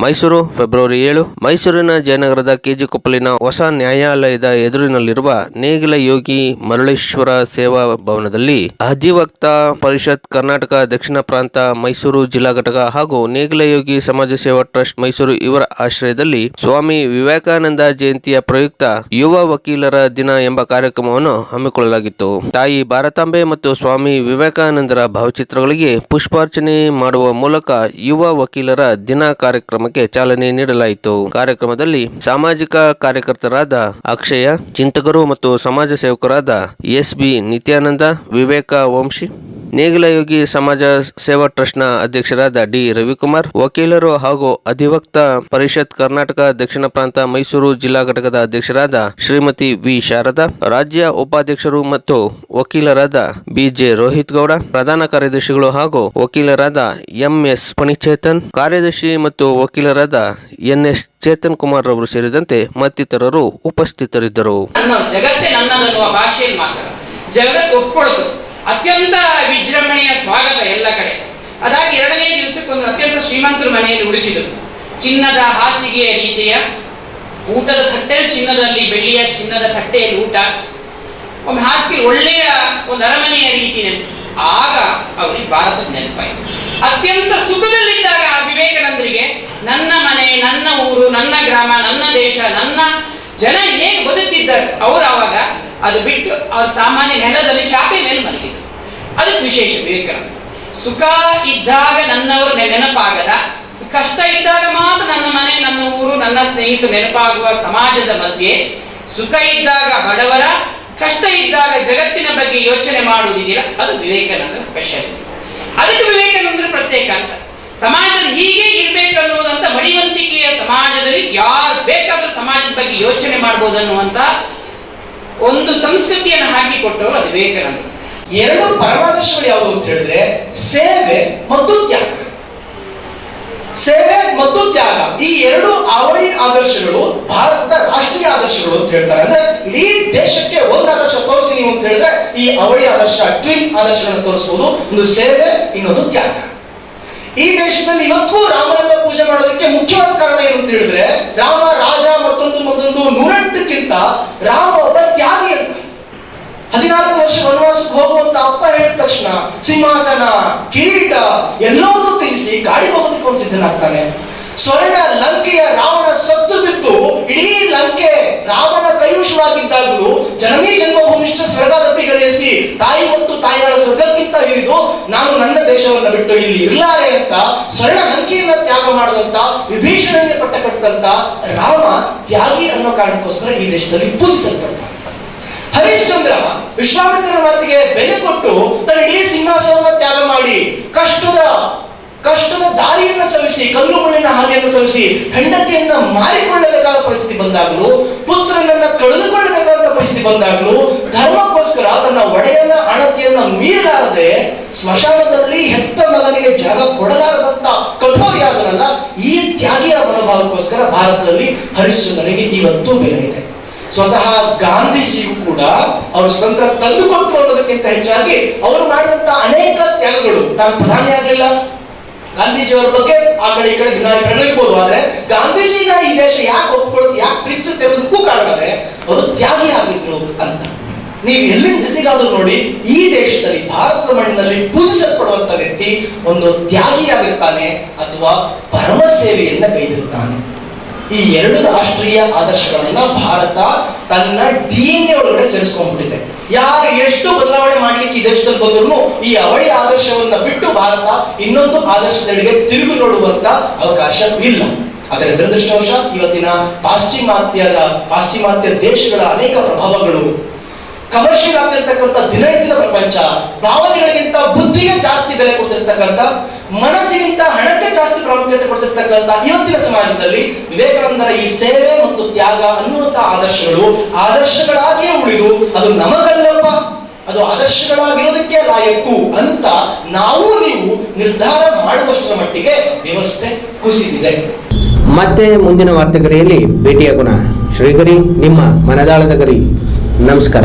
Mysuru, February ಏಳು. ಮೈಸೂರಿನ ಜಯನಗರದ KG ಕೊಪ್ಪಲಿನ ಹೊಸ ನ್ಯಾಯಾಲಯದ ಎದುರಿನಲ್ಲಿರುವ ನೇಗಿಲ ಯೋಗಿ ಮರಳೇಶ್ವರ ಸೇವಾ ಭವನದಲ್ಲಿ ಅಧಿವಕ್ತ ಪರಿಷತ್ ಕರ್ನಾಟಕ ದಕ್ಷಿಣ ಪ್ರಾಂತ ಮೈಸೂರು ಜಿಲ್ಲಾ ಘಟಕ ಹಾಗೂ ನೇಗಿಲ ಯೋಗಿ ಸಮಾಜ ಸೇವಾ ಟ್ರಸ್ಟ್ ಮೈಸೂರು ಇವರ ಆಶ್ರಯದಲ್ಲಿ ಸ್ವಾಮಿ ವಿವೇಕಾನಂದ ಜಯಂತಿಯ ಪ್ರಯುಕ್ತ ಯುವ ವಕೀಲರ ದಿನ ಎಂಬ ಕಾರ್ಯಕ್ರಮವನ್ನು ಹಮ್ಮಿಕೊಳ್ಳಲಾಗಿತ್ತು. ತಾಯಿ ಭಾರತಾಂಬೆ ಮತ್ತು ಸ್ವಾಮಿ ವಿವೇಕಾನಂದರ ಭಾವಚಿತ್ರಗಳಿಗೆ ಪುಷ್ಪಾರ್ಚನೆ ಮಾಡುವ ಮೂಲಕ ಯುವ ವಕೀಲರ ದಿನ ಕಾರ್ಯಕ್ರಮಕ್ಕೆ ಚಾಲನೆ ನೀಡಲಾಯಿತು. ಕಾರ್ಯಕ್ರಮದಲ್ಲಿ ಸಾಮಾಜಿಕ ಕಾರ್ಯಕರ್ತರಾದ ಅಕ್ಷಯ, ಚಿಂತಕರು ಮತ್ತು ಸಮಾಜ ಸೇವಕರಾದ ಎಸ್ ಬಿ ನಿತ್ಯಾನಂದ, ವಿವೇಕ ವಂಶಿ ನೇಗಿಲಯೋಗಿ ಸಮಾಜ ಸೇವಾ ಟ್ರಸ್ಟ್ನ ಅಧ್ಯಕ್ಷರಾದ ಡಿ. ರವಿಕುಮಾರ್, ವಕೀಲರು ಹಾಗೂ ಅಧಿವಕ್ತ ಪರಿಷತ್ ಕರ್ನಾಟಕ ದಕ್ಷಿಣ ಪ್ರಾಂತ ಮೈಸೂರು ಜಿಲ್ಲಾ ಘಟಕದ ಅಧ್ಯಕ್ಷರಾದ ಶ್ರೀಮತಿ ವಿ. ಶಾರದಾ, ರಾಜ್ಯ ಉಪಾಧ್ಯಕ್ಷರು ಮತ್ತು ವಕೀಲರಾದ ಬಿಜೆ ರೋಹಿತ್ ಗೌಡ, ಪ್ರಧಾನ ಕಾರ್ಯದರ್ಶಿಗಳು ಹಾಗೂ ವಕೀಲರಾದ ಎಂಎಸ್ ಪಣಿಚೇತನ್, ಕಾರ್ಯದರ್ಶಿ ಮತ್ತು ವಕೀಲರಾದ ಎನ್ಎಸ್ ಚೇತನ್ ಕುಮಾರ್ ರವರು ಸೇರಿದಂತೆ ಮತ್ತಿತರರು ಉಪಸ್ಥಿತರಿದ್ದರು. ಅತ್ಯಂತ ವಿಜೃಂಭಣೆಯ ಸ್ವಾಗತ ಎಲ್ಲ ಕಡೆ. ಅದಾಗಿ ಎರಡನೇ ದಿವಸಕ್ಕೊಂದು ಅತ್ಯಂತ ಶ್ರೀಮಂತರು ಮನೆಯಲ್ಲಿ ಉಳಿಸಿದರು. ಚಿನ್ನದ ಹಾಸಿಗೆಯ ರೀತಿಯ ಊಟದ ತಟ್ಟೆ, ಚಿನ್ನದಲ್ಲಿ ಬೆಳ್ಳಿಯ ಚಿನ್ನದ ತಟ್ಟೆಯಲ್ಲಿ ಊಟ. ಒಮ್ಮೆ ಹಾಸಿಗೆ ಒಳ್ಳೆಯ ಒಂದು ಅರಮನೆಯ ರೀತಿ ಆಗ ಅವರಿಗೆ ಭಾರತದ ನೆನಪಾಯಿತು. ಅತ್ಯಂತ ಸುಖದಲ್ಲಿದ್ದಾಗ ವಿವೇಕಾನಂದರಿಗೆ ನನ್ನ ಮನೆ, ನನ್ನ ಊರು, ನನ್ನ ಗ್ರಾಮ, ನನ್ನ ದೇಶ, ನನ್ನ ಜನ ಹೇಗೆ ಬದುಕಿದ್ದಾರೆ ಅವರು ಅವಾಗ ಅದು ಬಿಟ್ಟು ಅವ್ರ ಸಾಮಾನ್ಯ ನೆಲದಲ್ಲಿ ಚಾಪೆ ಮೇಲೆ ಮಲಗಿದ್ರು. ಅದಕ್ಕೆ ವಿಶೇಷ ವಿವೇಕಾನಂದ ಸುಖ ಇದ್ದಾಗ ನನ್ನವರು ನೆನ- ನೆನಪಾಗದ. ಕಷ್ಟ ಇದ್ದಾಗ ಮಾತ್ರ ನನ್ನ ಮನೆ, ನನ್ನ ಊರು, ನನ್ನ ಸ್ನೇಹಿತರು ನೆನಪಾಗುವ ಸಮಾಜದ ಮಧ್ಯೆ ಸುಖ ಇದ್ದಾಗ ಬಡವರ, ಕಷ್ಟ ಇದ್ದಾಗ ಜಗತ್ತಿನ ಬಗ್ಗೆ ಯೋಚನೆ ಮಾಡುವುದಿದೆಯಲ್ಲ, ಅದು ವಿವೇಕಾನಂದ ಸ್ಪೆಷಲ್ ಅದಕ್ಕೆ ವಿವೇಕಾನಂದರು ಪ್ರತ್ಯೇಕ ಅಂತ. ಸಮಾಜದಲ್ಲಿ ಹೀಗೆ ಇರ್ಬೇಕನ್ನುವುದಂತ ಮಡಿವಂತಿಕೆಯ ಸಮಾಜದಲ್ಲಿ ಯಾರು ಬೇಕಾದ್ರೂ ಸಮಾಜದ ಬಗ್ಗೆ ಯೋಚನೆ ಮಾಡಬಹುದು ಅನ್ನುವಂತ ಒಂದು ಸಂಸ್ಕೃತಿಯನ್ನು ಹಾಕಿಕೊಟ್ಟವರು ಅದು ವಿವೇಕಾನಂದ ಎರಡು ಪರಮಾದರ್ಶಗಳು ಯಾವುದು ಅಂತ ಹೇಳಿದ್ರೆ, ಸೇವೆ ಮತ್ತು ತ್ಯಾಗ. ಸೇವೆ ಮತ್ತು ತ್ಯಾಗ, ಈ ಎರಡು ಅವಳಿ ಆದರ್ಶಗಳು ಭಾರತದ ರಾಷ್ಟ್ರೀಯ ಆದರ್ಶಗಳು ಅಂತ ಹೇಳ್ತಾರೆ. ಅಂದ್ರೆ ಇಡೀ ದೇಶಕ್ಕೆ ಒಂದು ಆದರ್ಶ ತೋರಿಸಿ ನೀವು ಅಂತ ಹೇಳಿದ್ರೆ, ಈ ಅವಳಿ ಆದರ್ಶ, ಟ್ವಿನ್ ಆದರ್ಶಗಳನ್ನು ತೋರಿಸಬಹುದು ಒಂದು ಸೇವೆ, ಇನ್ನೊಂದು ತ್ಯಾಗ. ಈ ದೇಶದಲ್ಲಿ ಇವತ್ತು ರಾಮನನ್ನ ಪೂಜೆ ಮಾಡೋದಕ್ಕೆ ಮುಖ್ಯವಾದ ಕಾರಣ ಏನು ಅಂತ ಹೇಳಿದ್ರೆ, ರಾಮ ರಾಜ ಮತ್ತೊಂದು ಮತ್ತೊಂದು ನೂರೆಂಟಕ್ಕಿಂತ ರಾಮ ಒಬ್ಬ ತ್ಯಾಗಿ ಅಂತ. ಹದಿನಾಲ್ಕು ವರ್ಷ ವನವಾಸಕ್ಕೆ ಹೋಗುವಂತ ಅಪ್ಪ ಹೇಳಿದ ತಕ್ಷಣ, ಸಿಂಹಾಸನ, ಕಿರೀಟ ಎಲ್ಲವನ್ನೂ ತಿಳಿಸಿ ಗಾಡಿ ಹೋಗೋದಕ್ಕೆ ಸಿದ್ಧನಾಗ್ತಾನೆ. ಸ್ವರ್ಣ ಲಂಕೆಯ ರಾವಣ ಸತ್ತು ನಾನು ನನ್ನ ದೇಶವನ್ನು ಬಿಟ್ಟು ಇಲ್ಲಿ ಇರಲಾರೆ ಅಂತ ಸ್ವರ್ಣ ಲಂಕೆಯನ್ನ ತ್ಯಾಗ ಮಾಡಿದಂತ ವಿಭೀಷಣನ್ನೇ ಪಟ್ಟ ಕಟ್ಟಿದಂತ ರಾಮ ತ್ಯಾಗಿ ಅನ್ನೋ ಕಾರಣಕ್ಕೋಸ್ಕರ ಈ ದೇಶದಲ್ಲಿ ಪೂಜಿಸಲ್ಪಡ್ತಾನೆ ಹರಿಶ್ಚಂದ್ರ ವಿಶ್ವಾಮಿತ್ರನ ಮಾತಿಗೆ ಬೆಲೆ ಕೊಟ್ಟು ತನ್ನ ಇಡೀ ಸಿಂಹಾಸನವನ್ನು ತ್ಯಾಗ ಮಾಡಿ, ಕಷ್ಟದ ಕಷ್ಟದ ದಾರಿಯನ್ನ ಸವಿಸಿ, ಕಲ್ಲು ಮಣ್ಣಿನ ಹಾದಿಯನ್ನು ಸವಿಸಿ, ಹೆಂಡತಿಯನ್ನ ಮಾರಿಕೊಳ್ಳಬೇಕಾದ ಪರಿಸ್ಥಿತಿ ಬಂದಾಗಲೂ ಪುತ್ರನನ್ನ ಕಳೆದುಕೊಳ್ಳಬೇಕಾದ ಪರಿಸ್ಥಿತಿ ಬಂದಾಗಲೂ ಧರ್ಮಕ್ಕೋಸ್ಕರ ತನ್ನ ಒಡೆಯನ ಅಣತಿಯನ್ನ ಮೀರಲಾರದೆ ಸ್ಮಶಾನದಲ್ಲಿ ಹೆತ್ತ ಮಗನಿಗೆ ಜಾಗ ಕೊಡಲಾರದಂತ ಕಠೋರಿಯಾದನಲ್ಲ, ಈ ತ್ಯಾಗಿಯ ಮನೋಭಾವಕ್ಕೋಸ್ಕರ ಭಾರತದಲ್ಲಿ ಹರಿಶ್ಚಂದ್ರನಿಗೆ ಇವತ್ತು ಬೆಲೆ ಇದೆ. ಸ್ವತಃ ಗಾಂಧೀಜಿಯು ಕೂಡ ಅವರು ಸ್ವತಂತ್ರ ತಂದುಕೊಟ್ಟು ಅನ್ನೋದಕ್ಕಿಂತ ಹೆಚ್ಚಾಗಿ ಅವರು ಮಾಡಿದಂತ ಅನೇಕ ತ್ಯಾಗಗಳು. ತಾನು ಪ್ರಧಾನಿ ಆಗಲಿಲ್ಲ. ಗಾಂಧೀಜಿಯವರ ಬಗ್ಗೆ ಆ ಕಡೆ ಈ ಕಡೆ ಭಿನ್ನಾಭಿಪ್ರಾಯಗಳಿರ್ಬೋದು, ಆದ್ರೆ ಗಾಂಧೀಜಿನ ಈ ದೇಶ ಯಾಕೆ ಒಪ್ಕೊಳ್ಳೋದು ಯಾಕೆ ಪ್ರೀತಿಸುತ್ತೆ ಅನ್ನೋದಕ್ಕೂ ಕಾರಣವೇ ಅವರು ತ್ಯಾಗಿ ಆಗಿದ್ರು ಅಂತ ನೀವು ಎಲ್ಲಿಂದ ಎಲ್ಲಿಗಾದ್ರೂ ನೋಡಿ, ಈ ದೇಶದಲ್ಲಿ, ಭಾರತದ ಮಣ್ಣಿನಲ್ಲಿ ಪೂಜಿಸಲ್ಪಡುವಂತ ವ್ಯಕ್ತಿ ಒಂದು ತ್ಯಾಗಿಯಾಗಿರ್ತಾನೆ ಅಥವಾ ಪರಮ ಸೇವೆಯನ್ನ ಕೈದಿರುತ್ತಾನೆ. ಈ ಎರಡು ರಾಷ್ಟ್ರೀಯ ಆದರ್ಶಗಳನ್ನ ಭಾರತ ತನ್ನ ಡಿಎನ್ಎ ಒಳಗಡೆ ಸೇರಿಸ್ಕೊಂಡ್ಬಿಟ್ಟಿದೆ. ಯಾರು ಎಷ್ಟು ಬದಲಾವಣೆ ಮಾಡ್ಲಿಕ್ಕೆ ಈ ದೇಶದಲ್ಲಿ ಬಂದ್ರು ಈ ಅವಳಿ ಆದರ್ಶವನ್ನ ಬಿಟ್ಟು ಭಾರತ ಇನ್ನೊಂದು ಆದರ್ಶದೆಡೆಗೆ ತಿರುಗಿ ನೋಡುವಂತ ಅವಕಾಶ ಇಲ್ಲ. ಆದರೆ ದುರದೃಷ್ಟವಶ ಇವತ್ತಿನ ಪಾಶ್ಚಿಮಾತ್ಯದ ಪಾಶ್ಚಿಮಾತ್ಯ ದೇಶಗಳ ಅನೇಕ ಪ್ರಭಾವಗಳು ಕಮರ್ಷಿಯಲ್ ಆಗಿರ್ತಕ್ಕಂಥ ದಿನನಿತ್ಯದ ಪ್ರಪಂಚ, ಭಾವನೆಗಳಿಗಿಂತ ಬುದ್ಧಿಗೆ ಜಾಸ್ತಿ ಬೆಲೆ ಕೊಡ್ತಿರ್ತಕ್ಕಂಥ, ಮನಸ್ಸಿಗಿಂತ ಹಣಕ್ಕೆ ಜಾಸ್ತಿ ಪ್ರಾಮುಖ್ಯತೆ ಕೊಡ್ತಿರ್ತಕ್ಕಂಥ ಇವತ್ತಿನ ಸಮಾಜದಲ್ಲಿ ವಿವೇಕಾನಂದರ ಈ ಸೇವೆ ಮತ್ತು ತ್ಯಾಗ ಅನ್ನುವಂತ ಆದರ್ಶಗಳು ಆದರ್ಶಗಳಾಗಿಯೇ ಉಳಿದು ಅದು ನಮಗಲ್ಲಪ್ಪ, ಅದು ಆದರ್ಶಗಳಾಗಿರೋದಕ್ಕೆ ಲಾಯಕ್ಕು ಅಂತ ನಾವು ನೀವು ನಿರ್ಧಾರ ಮಾಡುವಷ್ಟರ ಮಟ್ಟಿಗೆ ವ್ಯವಸ್ಥೆ ಕುಸಿದಿದೆ. ಮತ್ತೆ ಮುಂದಿನ ವಾರ್ತೆಗರಿಯಲ್ಲಿ ಭೇಟಿಯಾಗೋಣ. ಶ್ರೀಗರಿ ನಿಮ್ಮ ಮನದಾಳದ ಗರಿ. ನಮಸ್ಕಾರ.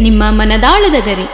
ನಿಮ್ಮ ಮನದಾಳದ ಗರಿ.